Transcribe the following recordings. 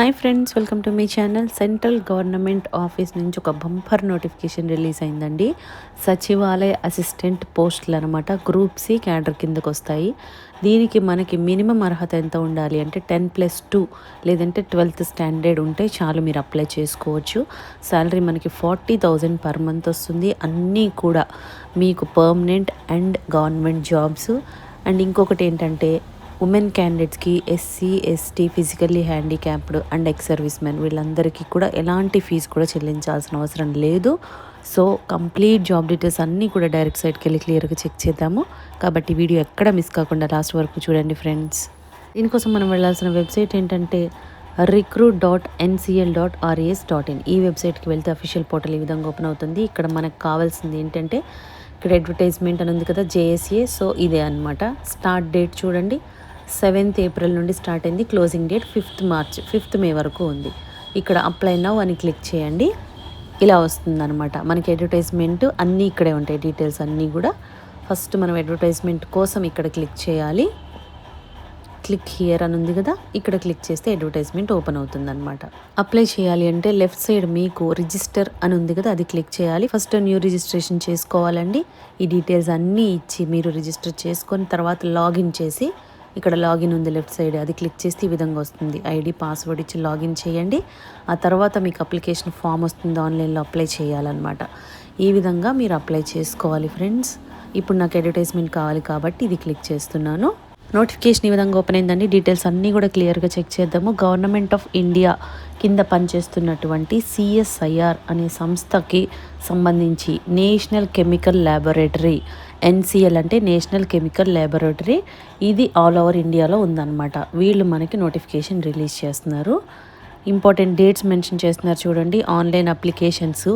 Hi friends welcome to మీ channel. Central government office నుంచి ఒక బంపర్ నోటిఫికేషన్ రిలీజ్ అయిందండి. సచివాలయ అసిస్టెంట్ పోస్టులు అనమాట గ్రూప్ సి క్యాడర్ కిందకు వస్తాయి. దీనికి మనకి మినిమం అర్హత ఎంత ఉండాలి అంటే టెన్ ప్లస్ టూ లేదంటే ట్వెల్త్ స్టాండర్డ్ ఉంటే చాలు మీరు అప్లై చేసుకోవచ్చు. శాలరీ మనకి ఫార్టీ థౌజండ్ పర్ మంత్ వస్తుంది. అన్నీ కూడా మీకు permanent and government jobs. And ఇంకొకటి ఏంటంటే ఉమెన్ క్యాండిడేట్స్కి SC ST physically handicapped and ex service men వీళ్ళందరికీ కూడా ఎలాంటి ఫీజు కూడా చెల్లించాల్సిన అవసరం లేదు. సో కంప్లీట్ జాబ్ డీటెయిల్స్ అన్నీ కూడా డైరెక్ట్ సైట్కి వెళ్ళి క్లియర్గా చెక్ చేద్దాము. కాబట్టి వీడియో ఎక్కడ మిస్ కాకుండా లాస్ట్ వరకు చూడండి ఫ్రెండ్స్. దీనికోసం మనం వెళ్ళాల్సిన వెబ్సైట్ ఏంటంటే recruit dot NCL dot RAS dot in ఈ వెబ్సైట్కి వెళ్తే అఫీషియల్ పోర్టల్ ఈ విధంగా ఓపెన్ అవుతుంది. ఇక్కడ మనకు కావాల్సింది ఏంటంటే ఇక్కడ అడ్వర్టైజ్మెంట్ అని ఉంది కదా జేఎస్ఏ. సో ఇదే అనమాట స్టార్ట్ డేట్ చూడండి. సెవెంత్ ఏప్రిల్ నుండి స్టార్ట్ అయింది. Closing date fifth March. Fifth May వరకు ఉంది. ఇక్కడ అప్లై నవ్ అని క్లిక్ చేయండి. ఇలా వస్తుందన్నమాట. మనకి అడ్వర్టైజ్మెంట్ అన్నీ ఇక్కడే ఉంటాయి. డీటెయిల్స్ అన్నీ కూడా ఫస్ట్ మనం అడ్వర్టైజ్మెంట్ కోసం ఇక్కడ క్లిక్ చేయాలి. క్లిక్ హియర్ అని ఉంది కదా? ఇక్కడ క్లిక్ చేస్తే అడ్వర్టైజ్మెంట్ ఓపెన్ అవుతుంది అనమాట అప్లై చేయాలి అంటే లెఫ్ట్ సైడ్ మీకు రిజిస్టర్ అని ఉంది కదా? అది క్లిక్ చేయాలి. ఫస్ట్ న్యూ రిజిస్ట్రేషన్ చేసుకోవాలండి. ఈ డీటెయిల్స్ అన్నీ ఇచ్చి మీరు రిజిస్టర్ చేసుకొని తర్వాత లాగిన్ చేసి ఇక్కడ లాగిన్ ఉంది లెఫ్ట్ సైడ్. అది క్లిక్ చేస్తే ఈ విధంగా వస్తుంది. ఐడి పాస్వర్డ్ ఇచ్చి లాగిన్ చేయండి. ఆ తర్వాత మీకు అప్లికేషన్ ఫామ్ వస్తుంది. ఆన్లైన్లో అప్లై చేయాలన్నమాట. ఈ విధంగా మీరు అప్లై చేసుకోవాలి ఫ్రెండ్స్. ఇప్పుడు నాకు అడ్వర్టైజ్మెంట్ కావాలి కాబట్టి ఇది క్లిక్ చేస్తున్నాను. నోటిఫికేషన్ ఈ విధంగా ఓపెన్ అయిందండి. డీటెయిల్స్ అన్నీ కూడా క్లియర్గా చెక్ చేద్దాము. గవర్నమెంట్ ఆఫ్ ఇండియా కింద పనిచేస్తున్నటువంటి సిఎస్ఐఆర్ అనే సంస్థకి సంబంధించి నేషనల్ కెమికల్ ల్యాబొరేటరీ ఎన్సిఎల్ అంటే నేషనల్ కెమికల్ ల్యాబొరేటరీ ఇది ఆల్ ఓవర్ ఇండియాలో ఉందన్నమాట. వీళ్ళు మనకి నోటిఫికేషన్ రిలీజ్ చేస్తున్నారు. ఇంపార్టెంట్ డేట్స్ మెన్షన్ చేస్తున్నారు చూడండి. ఆన్లైన్ అప్లికేషన్స్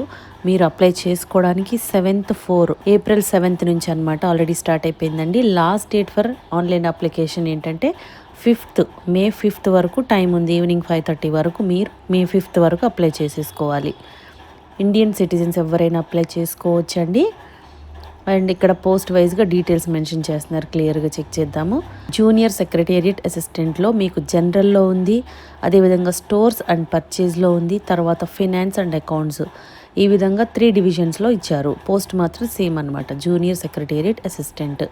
మీరు అప్లై చేసుకోవడానికి సెవెంత్ ఫోర్ ఏప్రిల్ సెవెంత్ నుంచి అనమాట ఆల్రెడీ స్టార్ట్ అయిపోయిందండి. Last date for online application ఏంటంటే ఫిఫ్త్ మే ఫిఫ్త్ వరకు టైం ఉంది. ఈవినింగ్ ఫైవ్ థర్టీ వరకు మీరు మే ఫిఫ్త్ వరకు అప్లై చేసేసుకోవాలి. ఇండియన్ సిటిజన్స్ ఎవరైనా అప్లై చేసుకోవచ్చండి. అండ్ ఇక్కడ పోస్ట్ వైజ్గా డీటెయిల్స్ మెన్షన్ చేస్తున్నారు. క్లియర్గా చెక్ చేద్దాము. జూనియర్ సెక్రటేరియట్ అసిస్టెంట్లో మీకు జనరల్లో ఉంది అదేవిధంగా స్టోర్స్ అండ్ పర్చేజ్లో ఉంది తర్వాత ఫినాన్స్ అండ్ అకౌంట్స్. ఈ విధంగా త్రీ డివిజన్స్లో ఇచ్చారు. పోస్ట్ మాత్రం సేమ్ అనమాట జూనియర్ సెక్రటేరియట్ అసిస్టెంట్.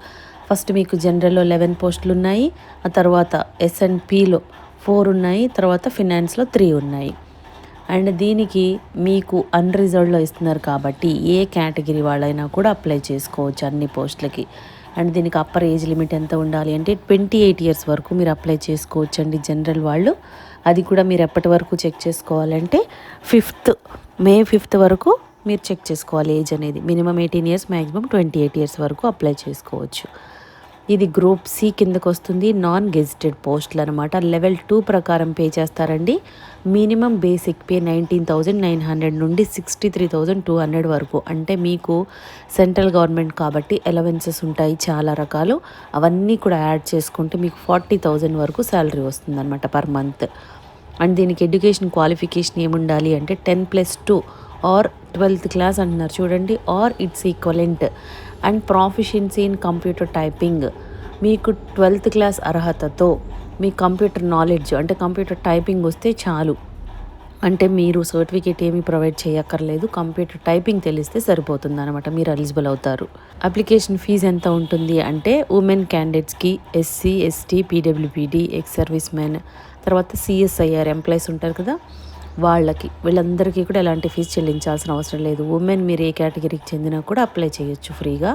ఫస్ట్ మీకు జనరల్లో లెవెన్ పోస్టులు ఉన్నాయి ఆ తర్వాత ఎస్ఎన్పిలో ఫోర్ ఉన్నాయి తర్వాత ఫినాన్స్లో త్రీ ఉన్నాయి. అండ్ దీనికి మీకు అన్రిజర్వ్డ్లో ఇస్తున్నారు కాబట్టి ఏ కేటగిరీ వాళ్ళైనా కూడా అప్లై చేసుకోవచ్చు అన్ని పోస్టులకి. అండ్ దీనికి అప్పర్ ఏజ్ లిమిట్ ఎంత ఉండాలి అంటే ట్వంటీ ఎయిట్ ఇయర్స్ వరకు మీరు అప్లై చేసుకోవచ్చు అండి జనరల్ వాళ్ళు. అది కూడా మీరు ఎప్పటి వరకు చెక్ చేసుకోవాలంటే ఫిఫ్త్ మే ఫిఫ్త్ వరకు మీరు చెక్ చేసుకోవాలి ఏజ్ అనేది. Minimum eighteen years maximum twenty eight years వరకు అప్లై చేసుకోవచ్చు. ఇది గ్రూప్ సి కిందకు వస్తుంది నాన్ గెజిటెడ్ పోస్టులు అనమాట లెవెల్ టూ ప్రకారం పే చేస్తారండి. Minimum basic pay nineteen thousand nine hundred నుండి sixty three thousand two hundred వరకు. అంటే మీకు సెంట్రల్ గవర్నమెంట్ కాబట్టి ఎలవెన్సెస్ ఉంటాయి చాలా రకాలు. అవన్నీ కూడా యాడ్ చేసుకుంటే మీకు ఫార్టీ థౌజండ్ వరకు శాలరీ వస్తుంది అనమాట పర్ మంత్ అండ్ దీనికి ఎడ్యుకేషన్ క్వాలిఫికేషన్ ఏముండాలి అంటే ten plus two or twelfth class అంటున్నారు. చూడండి or its equivalent and proficiency in computer typing మీకు ట్వెల్త్ క్లాస్ అర్హతతో మీ కంప్యూటర్ నాలెడ్జ్ అంటే కంప్యూటర్ టైపింగ్ వస్తే చాలు. అంటే మీరు సర్టిఫికేట్ ఏమీ ప్రొవైడ్ చేయక్కర్లేదు. కంప్యూటర్ టైపింగ్ తెలిస్తే సరిపోతుంది అనమాట మీరు ఎలిజిబుల్ అవుతారు. అప్లికేషన్ ఫీజు ఎంత ఉంటుంది అంటే ఉమెన్ క్యాండిడేట్స్కి SC ST PWPD ex service men తర్వాత సిఎస్ఐఆర్ ఎంప్లాయీస్ ఉంటారు కదా. వాళ్ళకి వీళ్ళందరికీ కూడా ఎలాంటి ఫీజు చెల్లించాల్సిన అవసరం లేదు. ఉమెన్ మీరు ఏ కేటగిరీకి చెందినా కూడా అప్లై చేయొచ్చు ఫ్రీగా.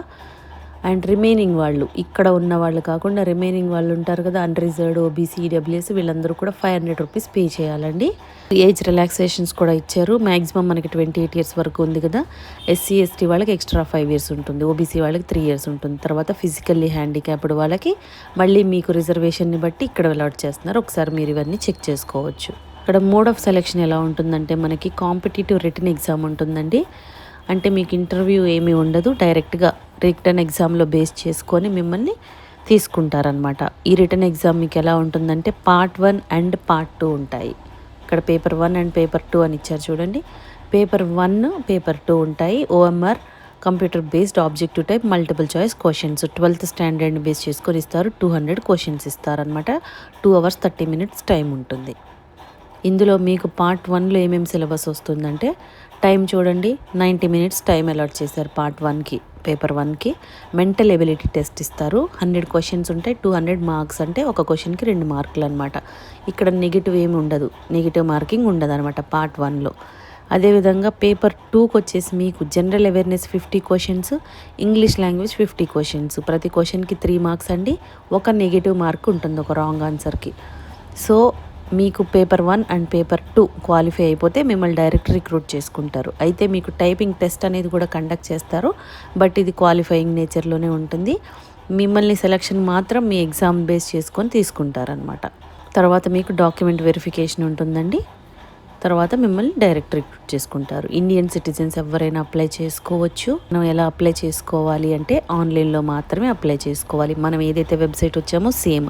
అండ్ రిమైనింగ్ వాళ్ళు ఇక్కడ ఉన్న వాళ్ళు కాకుండా రిమైనింగ్ వాళ్ళు ఉంటారు కదా అన్రిజర్వ్డ్ ఓబీసీ ఈడబ్ల్యూఎస్ వీళ్ళందరూ కూడా ఫైవ్ హండ్రెడ్ రూపీస్ పే చేయాలండి. ఏజ్ రిలాక్సేషన్స్ కూడా ఇచ్చారు. మ్యాక్సిమం మనకి ట్వంటీ ఎయిట్ ఇయర్స్ వరకు ఉంది కదా. ఎస్సీ ఎస్టీ వాళ్ళకి ఎక్స్ట్రా ఫైవ్ ఇయర్స్ ఉంటుంది. ఓబీసీ వాళ్ళకి త్రీ ఇయర్స్ ఉంటుంది. తర్వాత ఫిజికల్లీ హ్యాండిక్యాప్డ్ వాళ్ళకి మళ్ళీ మీకు రిజర్వేషన్ని బట్టి ఇక్కడ అలాట్ చేస్తున్నారు. ఒకసారి మీరు ఇవన్నీ చెక్ చేసుకోవచ్చు. ఇక్కడ మోడ్ ఆఫ్ సెలెక్షన్ ఎలా ఉంటుందంటే మనకి కాంపిటేటివ్ రిటర్న్ ఎగ్జామ్ ఉంటుందండి. అంటే మీకు ఇంటర్వ్యూ ఏమీ ఉండదు. డైరెక్ట్గా రిటర్న్ ఎగ్జామ్లో బేస్ చేసుకొని మిమ్మల్ని తీసుకుంటారనమాట ఈ రిటర్న్ ఎగ్జామ్ మీకు ఎలా ఉంటుందంటే part one and part two ఉంటాయి. ఇక్కడ paper one and paper two అని ఇచ్చారు చూడండి. పేపర్ వన్ పేపర్ టూ ఉంటాయి. OMR computer based objective type multiple choice questions. Twelfth స్టాండర్డ్ని base చేసుకొని ఇస్తారు. టూ హండ్రెడ్ క్వశ్చన్స్ ఇస్తారనమాట two hours thirty minutes time ఉంటుంది. ఇందులో మీకు పార్ట్ వన్లో ఏమేమి సిలబస్ వస్తుందంటే టైం చూడండి నైంటీ మినిట్స్ టైం అలాట్ చేశారు పార్ట్ వన్కి పేపర్ వన్కి మెంటల్ ఎబిలిటీ టెస్ట్ ఇస్తారు. హండ్రెడ్ క్వశ్చన్స్ ఉంటాయి టూ హండ్రెడ్ మార్క్స్ అంటే ఒక క్వశ్చన్కి రెండు మార్కులు అనమాట ఇక్కడ నెగిటివ్ ఏమి ఉండదు. నెగిటివ్ మార్కింగ్ ఉండదు అనమాట పార్ట్ వన్లో అదేవిధంగా పేపర్ టూకి వచ్చేసి మీకు general awareness fifty questions English language fifty questions ప్రతి క్వశ్చన్కి త్రీ మార్క్స్ అండి. ఒక నెగిటివ్ మార్క్ ఉంటుంది ఒక రాంగ్ ఆన్సర్కి సో మీకు paper one and paper two qualify అయిపోతే మిమ్మల్ని డైరెక్ట్ రిక్రూట్ చేసుకుంటారు. అయితే మీకు టైపింగ్ టెస్ట్ అనేది కూడా కండక్ట్ చేస్తారు. బట్ ఇది క్వాలిఫైయింగ్ నేచర్లోనే ఉంటుంది. మిమ్మల్ని సెలక్షన్ మాత్రం మీ ఎగ్జామ్ బేస్ చేసుకొని తీసుకుంటారనమాట తర్వాత మీకు డాక్యుమెంట్ వెరిఫికేషన్ ఉంటుందండి. తర్వాత మిమ్మల్ని డైరెక్ట్ రిక్రూట్ చేసుకుంటారు. ఇండియన్ సిటిజన్స్ ఎవరైనా అప్లై చేసుకోవచ్చు. మనం ఎలా అప్లై చేసుకోవాలి అంటే ఆన్లైన్లో మాత్రమే అప్లై చేసుకోవాలి. మనం ఏదైతే వెబ్సైట్ వచ్చామో same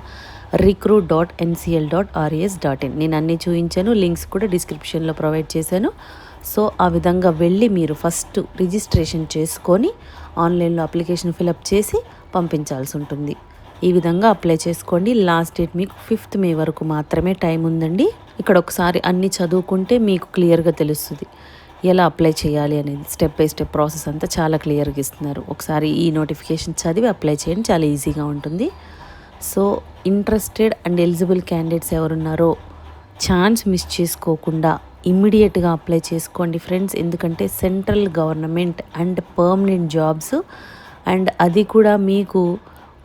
recruit dot NCL dot RS dot in నేను అన్నీ చూపించాను లింక్స్ కూడా డిస్క్రిప్షన్లో ప్రొవైడ్ చేశాను. సో ఆ విధంగా వెళ్ళి మీరు ఫస్ట్ రిజిస్ట్రేషన్ చేసుకొని ఆన్లైన్లో అప్లికేషన్ ఫిలప్ చేసి పంపించాల్సి ఉంటుంది. ఈ విధంగా అప్లై చేసుకోండి. లాస్ట్ డేట్ మీకు ఫిఫ్త్ మే వరకు మాత్రమే టైం ఉందండి. ఇక్కడ ఒకసారి అన్నీ చదువుకుంటే మీకు క్లియర్గా తెలుస్తుంది. ఎలా అప్లై చేయాలి అనేది స్టెప్ బై స్టెప్ ప్రాసెస్ అంతా చాలా క్లియర్గా ఇస్తున్నారు. ఒకసారి ఈ నోటిఫికేషన్ చదివి అప్లై చేయండి. చాలా ఈజీగా ఉంటుంది. So interested and eligible candidates ఎవరున్నారో ఛాన్స్ మిస్ చేసుకోకుండా ఇమ్మీడియట్గా అప్లై చేసుకోండి ఫ్రెండ్స్ ఎందుకంటే central government and permanent jobs and అది కూడా మీకు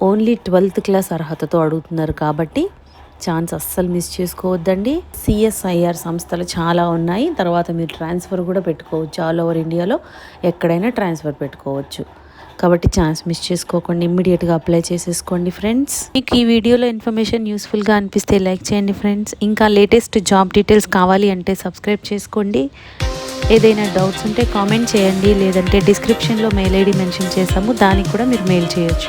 ఓన్లీ ట్వెల్త్ క్లాస్ అర్హతతో అడుగుతున్నారు కాబట్టి ఛాన్స్ అస్సలు మిస్ చేసుకోవద్దండి. సిఎస్ఐఆర్ సంస్థలు చాలా ఉన్నాయి. తర్వాత మీరు ట్రాన్స్ఫర్ కూడా పెట్టుకోవచ్చు. ఆల్ ఓవర్ ఇండియాలో ఎక్కడైనా ట్రాన్స్ఫర్ పెట్టుకోవచ్చు. కాబట్టి ఛాన్స్ మిస్ చేసుకోకండి ఇమ్మీడియట్గా అప్లై చేసేసుకోండి ఫ్రెండ్స్ మీకు ఈ వీడియోలో ఇన్ఫర్మేషన్ యూస్ఫుల్గా అనిపిస్తే లైక్ చేయండి ఫ్రెండ్స్ ఇంకా లేటెస్ట్ జాబ్ డీటెయిల్స్ కావాలి అంటే సబ్స్క్రైబ్ చేసుకోండి. ఏదైనా డౌట్స్ ఉంటే కామెంట్ చేయండి లేదంటే డిస్క్రిప్షన్లో మెయిల్ ఐడి మెన్షన్ చేస్తాము దానికి కూడా మీరు మెయిల్ చేయొచ్చు.